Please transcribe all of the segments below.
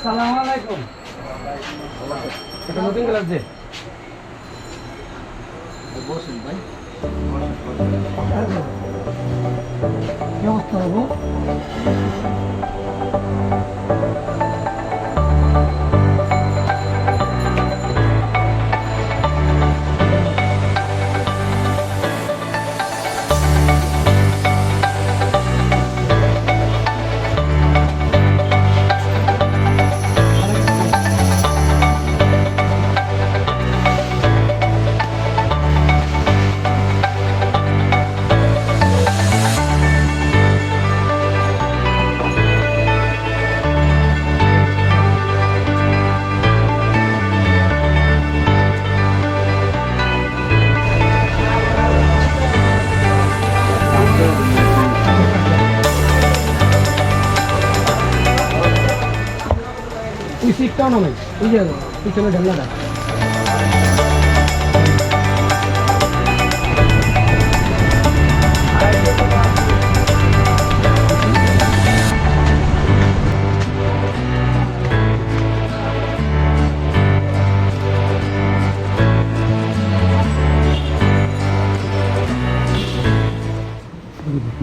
আসসালামু আলাইকুম। এটা নতুন ক্লাস যে? কি অবস্থা বাবু? সিটটাও নামাই ওই যে পিছনে ঢাল্লাটা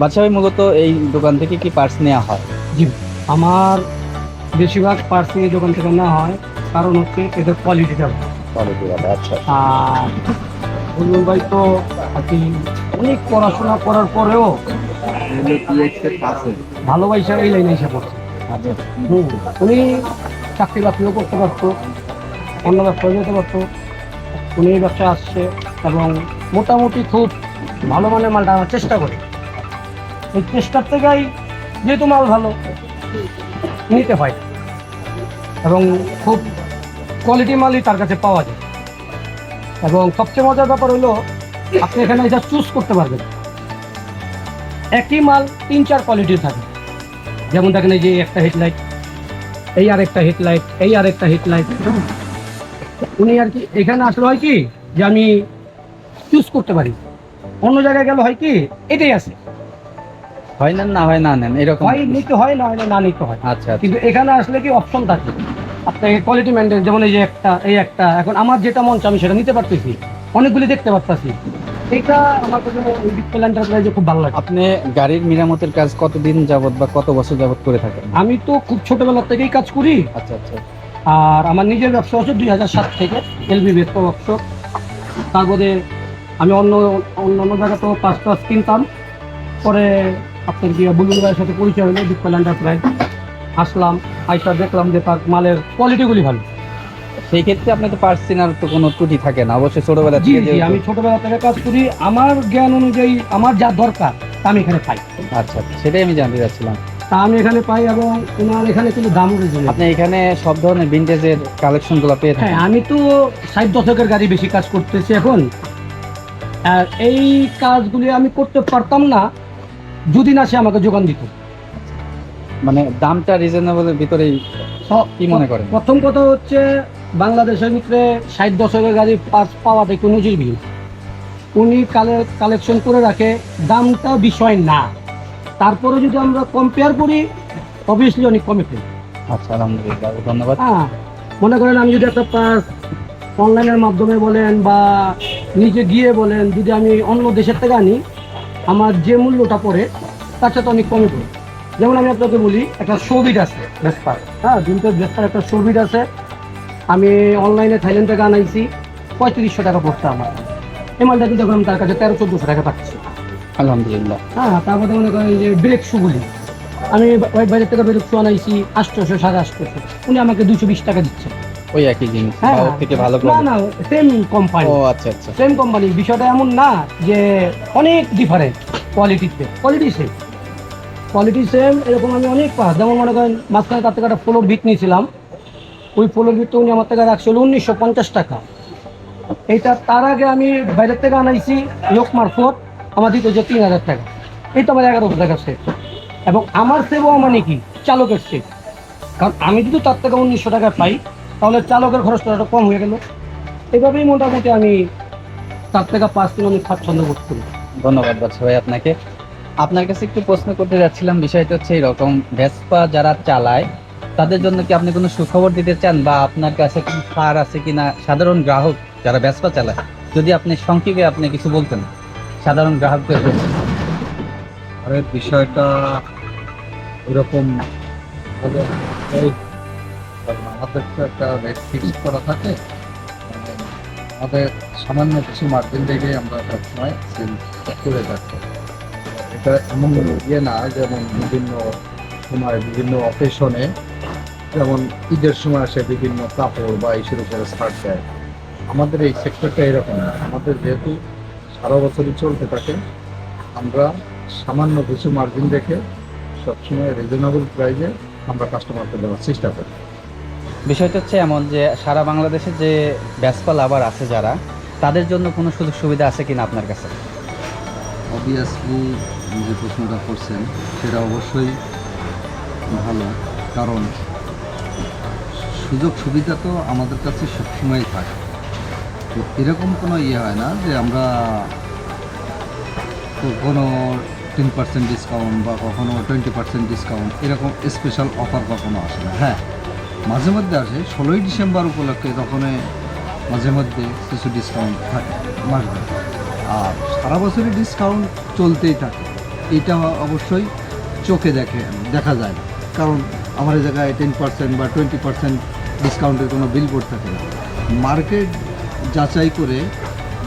বাদশা ভাই মূলত এই দোকান থেকে কি পার্স নেওয়া হয়? জি। আমার বেশিরভাগ পার্সিং এই দোকান থেকে না হয় কারণ হচ্ছে এদের কোয়ালিটিটা ভালো। আচ্ছা আর বুলবুল ভাই তো আর কি অনেক পড়াশোনা করার পরেও ভালোবাসা এই লাইনে এসে পড়ছে। আচ্ছা উনি চাকরি বাকরিও করতে পারতো অন্য ব্যবসায় যেতে পারতো উনি এই ব্যবসায় আসছে এবং মোটামুটি খুব ভালো মানের মালটা আনার চেষ্টা করে। এই চেষ্টার থেকেই যেহেতু মাল ভালো নিতে হয়। এবং খুব কোয়ালিটি মালই তার কাছে পাওয়া যায়। এবং সবচেয়ে মজার ব্যাপার হলো, আপনি এখানে যা চুজ করতে পারবেন, একই মাল তিন চার কোয়ালিটির থাকে। যেমন দেখেন এই যে একটা হেডলাইট এই আর একটা হেডলাইট এই আর একটা হেডলাইট উনি আর কি, এখানে আসলে হয় কি যে আমি চুজ করতে পারি। অন্য জায়গায় গেলে হয় কি, এটাই আছে। হয় না না হয় না নেন এরকম হয় নিতে হয় না হয় না নিতে হয়। আচ্ছা আচ্ছা। কিন্তু এখানে আসলে কি অপশন থাকে? আপনাকে কোয়ালিটি মেনটেন যেমন এই যে একটা এই একটা এখন আমার যেটা মন আমি সেটা নিতে পারতেছি। অনেকগুলি দেখতে পারতেছি। এটা আমার কাছে ওই ডিসপ্লে খুব ভালো লাগে। আপনি গাড়ির মেরামতের কাজ কতদিন যাবত বা কত বছর যাবত করে থাকেন? আমি তো খুব ছোটবেলা থেকেই কাজ করি। আচ্ছা আচ্ছা। আর আমার নিজের ব্যবসা হচ্ছে দুই হাজার সাত থেকে এলবি বেস্ট ওয়ার্কশপ তারপরে আমি অন্য অন্য অন্য জায়গাতেও পাঁচ পাঁচ কিনতাম। পরে আপনার গিয়ে বুলুল ভাইয়ের সাথে পরিচয় হলো ডিপেল এন্টারপ্রাইজ আসলাম আইসা দেখলাম যে তার মালের কোয়ালিটিগুলি ভালো। সেই ক্ষেত্রে আপনার তো পার্স চেনার তো কোনো ত্রুটি থাকে না অবশ্যই ছোটবেলা থেকে জি আমি ছোটবেলা থেকে কাজ করি আমার জ্ঞান অনুযায়ী আমার যা দরকার তা আমি এখানে পাই। আচ্ছা আচ্ছা, সেটাই আমি জানতে চাচ্ছিলাম। তা আমি এখানে পাই এবং ওনার এখানে কিন্তু দাম রিজনেবল আপনি এখানে সব ধরনের ভিন্টেজের কালেকশনগুলো পেয়ে হ্যাঁ আমি তো ষাট দশকের গাড়ি বেশি কাজ করতেছি এখন। আর এই কাজগুলি আমি করতে পারতাম না যদি না সে আমাকে যোগান দিত। মানে দামটা রিজনেবলের ভিতরেই কি মনে করেন? প্রথম কথা হচ্ছে বাংলাদেশের ভিতরে ষাট দশকের গাড়ি পাস পাওয়াটা একটু নজিরবিহীন উনি কালে কালেকশন করে রাখে দামটা বিষয় না। তারপরে যদি আমরা কম্পেয়ার করি অবভিয়াসলি অনেক কমে ফেলি আচ্ছা আলহামদুলিল্লাহ ধন্যবাদ। হ্যাঁ মনে করেন আমি যদি একটা পাস অনলাইনের মাধ্যমে বলেন বা নিজে গিয়ে বলেন যদি আমি অন্য দেশের থেকে আনি আমার যে মূল্যটা পড়ে তার সাথে অনেক কমে পড়ে। যেমন আমি আপনাকে বলি একটা শোবিট আছে ভেসপার হ্যাঁ দিনটা ভেসপার একটা শোবিট আছে। আমি অনলাইনে থাইল্যান্ড থেকে আনাইছি পঁয়ত্রিশশো টাকা পড়তে আমার। এই মালটা কিন্তু এখন আমি তার কাছে তেরো চোদ্দোশো টাকা পাচ্ছি। আলহামদুলিল্লাহ। হ্যাঁ তারপরে মনে করেন যে ব্রেক শুগুলি আমি বা- বাইরের থেকে ব্রেক শু আনাইছি আটশোশো সাড়ে আটশোশো উনি আমাকে দুশো বিশ টাকা দিচ্ছে। ওই একই জিনিস হ্যাঁ। ওর থেকে ভালো না না সেম কোম্পানি ও আচ্ছা আচ্ছা। সেম কোম্পানি বিষয়টা এমন না যে অনেক ডিফারেন্ট কোয়ালিটিতে কোয়ালিটি সেম কোয়ালিটি সেম এরকম আমি অনেক পাস যেমন মনে করেন মাঝখানে তার থেকে একটা ফ্লোর বিট নিয়েছিলাম। ওই ফ্লোর বিটটা উনি আমার থেকে রাখছিল উনিশশো পঞ্চাশ টাকা। এইটা তার আগে আমি বাইরের থেকে আনাইছি লোক মারফত আমার দিতে হচ্ছে তিন হাজার টাকা। এই তো আমার এগারোশো টাকা সেট এবং আমার সেবও মানে কি? চালকের সেট কারণ আমি যদি তার থেকে উনিশশো টাকা পাই তাহলে চালকের খরচটা একটু কম হয়ে গেল। এভাবেই মোটামুটি আমি তার থেকে পাঁচ দিন আমি স্বাচ্ছন্দ্য বোধ করি। ধন্যবাদ বাচ্চা ভাই আপনাকে। আপনার কাছে একটু প্রশ্ন করতে যাচ্ছিলাম বিষয়টা হচ্ছে এরকম ভেসপা যারা চালায় তাদের জন্য কি আপনি কোনো সুখবর দিতে চান বা আপনার কাছে কোনো ছাড় আছে কিনা? সাধারণ গ্রাহক যারা ব্যবসা চালায় যদি আপনি সংক্ষেপে আপনি কিছু বলতেন। সাধারণ গ্রাহকদের আরে বিষয়টা এরকম আমাদের তো একটা রেট ফিক্স করা থাকে। মানে আমাদের সামান্য কিছু মার্জিন দেখে আমরা সবসময় সেল করে এটা এমন ইয়ে না, যেমন বিভিন্ন সময় বিভিন্ন অকেশনে যেমন ঈদের সময় আসে বিভিন্ন কাপড় বা ইসের উপরে ছাড় দেয়। আমাদের এই সেক্টরটা এরকম না। আমাদের যেহেতু সারা বছরই চলতে থাকে, আমরা সামান্য কিছু মার্জিন রেখে সবসময় রিজনেবল প্রাইসে আমরা কাস্টমারকে দেওয়ার চেষ্টা করি। বিষয়টা হচ্ছে এমন যে সারা বাংলাদেশে যে ব্যবসা লাভার আছে যারা, তাদের জন্য কোনো সুযোগ সুবিধা আছে কিনা আপনার কাছে? অবভিয়াসলি যে প্রশ্নটা করছেন, সেটা অবশ্যই ভালো, কারণ সুযোগ সুবিধা তো আমাদের কাছে সবসময় থাকে। তো এরকম কোনো ইয়ে হয় না যে আমরা কোনো টেন পার্সেন্ট ডিসকাউন্ট বা কখনো টোয়েন্টি পার্সেন্ট ডিসকাউন্ট এরকম স্পেশাল অফার কখনো আসে না। হ্যাঁ মাঝে মধ্যে আসে, ষোলোই ডিসেম্বর উপলক্ষে তখন মাঝে মধ্যে কিছু ডিসকাউন্ট থাকে মাসবে আর সারা বছরই ডিসকাউন্ট চলতেই থাকে। এটা অবশ্যই চোখে দেখে, দেখা যায় না। কারণ আমার জায়গায় টেন পার্সেন্ট বা টোয়েন্টি পার্সেন্ট ডিসকাউন্টের কোনো বিলবোর্ড থাকে না। মার্কেট যাচাই করে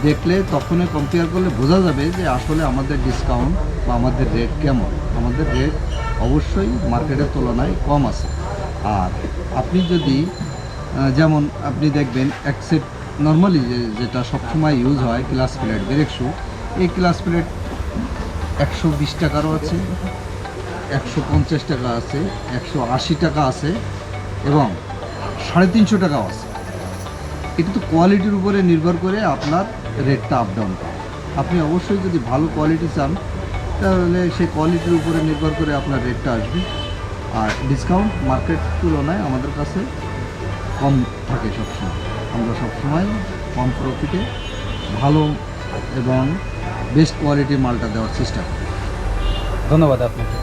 দেখলে তখনই কম্পেয়ার করলে বোঝা যাবে যে আসলে আমাদের ডিসকাউন্ট বা আমাদের রেট কেমন। আমাদের রেট অবশ্যই মার্কেটের তুলনায় কম আছে। আর আপনি যদি যেমন আপনি দেখবেন এক নর্মালি যেটা সবসময় ইউজ হয় ক্লাস প্লেট ব্রেক শু এই ক্লাস প্লেট একশো বিশ টাকারও আছে, একশো পঞ্চাশ টাকা আছে, একশো আশি টাকা আছে এবং সাড়ে তিনশো টাকাও আছে। এটা তো কোয়ালিটির উপরে নির্ভর করে আপনার রেটটা আপ ডাউন আপনি অবশ্যই যদি ভালো কোয়ালিটি চান, তাহলে সেই কোয়ালিটির উপরে নির্ভর করে আপনার রেটটা আসবে। আর ডিসকাউন্ট মার্কেট তুলনায় আমাদের কাছে কম থাকে সবসময় আমরা সবসময় কম প্রফিটে ভালো এবং বেস্ট কোয়ালিটির মালটা দেওয়ার চেষ্টা করি ধন্যবাদ আপনাকে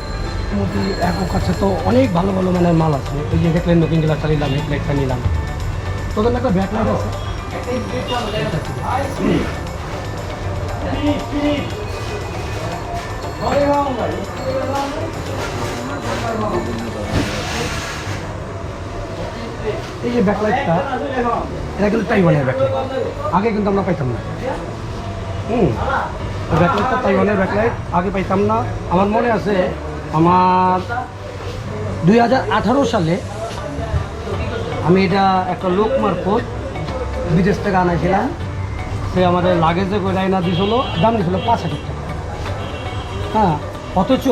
মোটামুটি একক কাছে তো অনেক ভালো ভালো মানের মাল আছে এই যে দেখলেন নতুন গ্লাসটা নিলাম হেডলাইটটা নিলাম তোদের একটা ব্যাকলাইট আছে এই যে ব্যাকলাইটটা এটা কিন্তু তাইওয়ানের ব্যাকলাইট আগে কিন্তু আমরা পাইতাম না। হুম ব্যাকলাইটটা তাইওয়ানের ব্যাকলাইট আগে পাইতাম না। আমার মনে আছে, আমার দুই হাজার আঠারো সালে আমি এটা একটা লোক মারফত বিদেশ থেকে আনাইছিলাম। সে আমাদের লাগেজে করে আইনা দিয়েছিল দাম নিয়েছিল পাঁচ হাজার টাকা। হ্যাঁ অথচ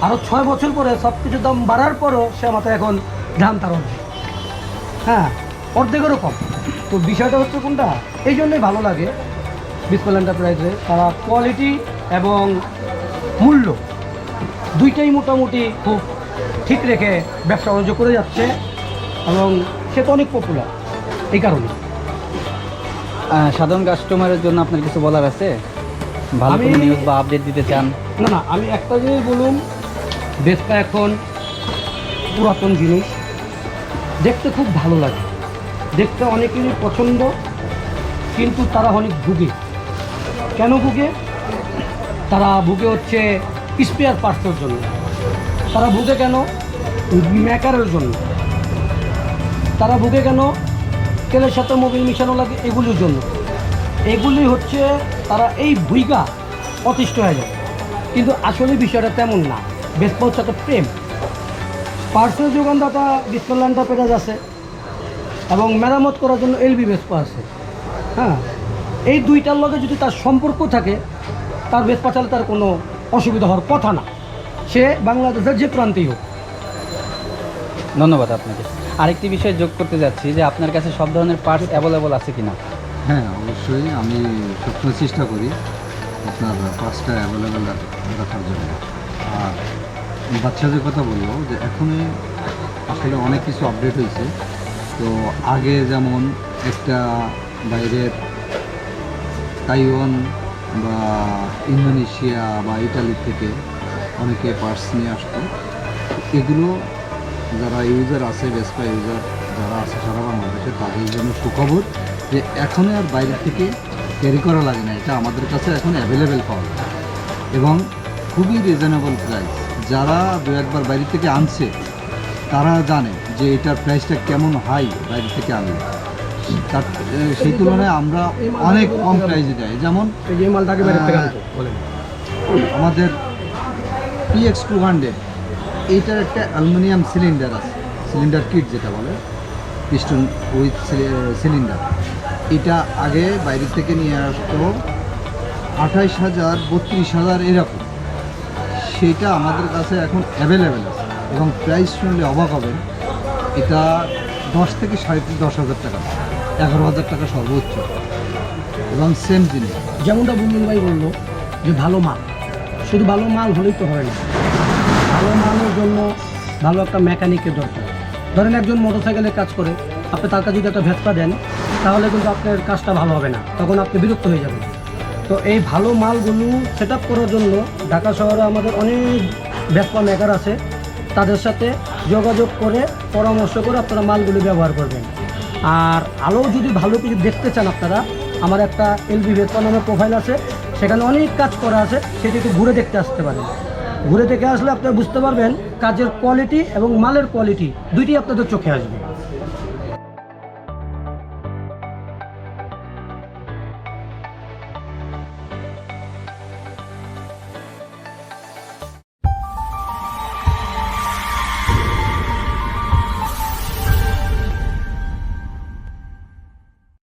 আরও ছয় বছর পরে সব কিছু দাম বাড়ার পরও সে আমাদের এখন দাম তার অর্ধেক হ্যাঁ অর্ধেকেরও কম। তো বিষয়টা হচ্ছে কোনটা? এই জন্যই ভালো লাগে বিসপল এন্টারপ্রাইজে তারা কোয়ালিটি এবং মূল্য দুইটাই মোটামুটি খুব ঠিক রেখে ব্যবসা বাণিজ্য করে যাচ্ছে এবং সে তো অনেক পপুলার এই কারণে। সাধারণ কাস্টমারের জন্য আপনার কিছু বলার আছে? ভালো আমি- নিউজ বা আপডেট দিতে চান? না না আমি একটা জিনিস বলুন দেশটা এখন পুরাতন জিনিস। দেখতে খুব ভালো লাগে। দেখতে অনেকেরই পছন্দ, কিন্তু তারা অনেক ভুগে। কেন ভুগে? তারা ভুগে হচ্ছে স্পেয়ার পার্টসের জন্য। তারা ভুগে কেন? মেকারের জন্য। তারা ভুগে কেন? তেলের সাথে মোবিল মিশানো লাগে এগুলির জন্য। এগুলি হচ্ছে তারা এই ভুইগা অতিষ্ঠ হয়ে যায়। কিন্তু আসলে বিষয়টা তেমন না। বেসপা হচ্ছে একটা প্রেম। পার্সেল যোগানদাতা বিস্কল্যান্ডা পেরাজ আছে এবং মেরামত করার জন্য এলবি বেসপা আছে। হ্যাঁ এই দুইটার লগে যদি তার সম্পর্ক থাকে তার বেসপা চালে তার কোনো অসুবিধা হওয়ার কথা না। সে বাংলাদেশের যে প্রান্তেই হোক। ধন্যবাদ আপনাকে। আরেকটি বিষয় যোগ করতে যাচ্ছি যে আপনার কাছে সব ধরনের পার্টস অ্যাভেলেবল আছে কিনা? হ্যাঁ অবশ্যই। আমি সবসময় চেষ্টা করি আপনার পাঁচটা অ্যাভেলেবেল রাখার জন্য। আর বাচ্চাদের কথা বলব যে এখনই আসলে অনেক কিছু আপডেট হয়েছে। তো আগে যেমন একটা বাইরের তাইওয়ান বা ইন্দোনেশিয়া বা ইটালি থেকে অনেকে পার্টস নিয়ে আসতো। এগুলো যারা ইউজার আছে বেসপা ইউজার যারা আছে সারা বাংলাদেশে, তাদের জন্য সুখবর যে এখন আর বাইরে থেকে ক্যারি করা লাগে না। এটা আমাদের কাছে এখন অ্যাভেলেবেল পাওয়া যায়। এবং খুবই রিজনেবল প্রাইস যারা দু একবার বাইরে থেকে আনছে তারা জানে যে এটার প্রাইসটা কেমন হাই বাইরে থেকে আনলে। তার সেই তুলনায় আমরা অনেক কম প্রাইসে দেয় যেমন আমাদের পিএক্স টু হান্ড্রেড এইটার একটা অ্যালুমিনিয়াম সিলিন্ডার আছে। সিলিন্ডার কিট যেটা বলে পিস্টন উইথ সিলিন্ডার এটা আগে বাইরে থেকে নিয়ে আসতো আঠাইশ হাজার বত্রিশ হাজার এরকম। সেটা আমাদের কাছে এখন অ্যাভেলেবেল আছে এবং প্রাইস শুনলে অবাক হবেন। এটা দশ থেকে সাড়ে দশ হাজার টাকা। এগারো হাজার টাকা সর্বোচ্চ। এবং সেম জিনিস। যেমনটা বুলবুল ভাই বলল যে ভালো মাল। শুধু ভালো মাল হলেই তো হয় না। ভালো মালের জন্য ভালো একটা মেকানিকের দরকার। ধরেন একজন মোটরসাইকেলের কাজ করে, আপনি তার কাছে যদি একটা ভেতপা দেন, তাহলে কিন্তু আপনার কাজটা ভালো হবে না। তখন আপনি বিরক্ত হয়ে যাবেন। তো এই ভালো মালগুলো সেট করার জন্য ঢাকা শহরে আমাদের অনেক ভেতপা মেকার আছে। তাদের সাথে যোগাযোগ করে, পরামর্শ করে আপনারা মালগুলি ব্যবহার করবেন। আর আলো যদি ভালো কিছু দেখতে চান আপনারা, আমার একটা এলবি ভেতপা নামের প্রোফাইল আছে, সেখানে অনেক কাজ করা আছে, সেটি একটু ঘুরে দেখতে আসতে পারেন। ঘুরে দেখে আসলে আপনারা বুঝতে পারবেন কাজের কোয়ালিটি এবং মালের কোয়ালিটি দুইটি আপনাদের চোখে আসবে।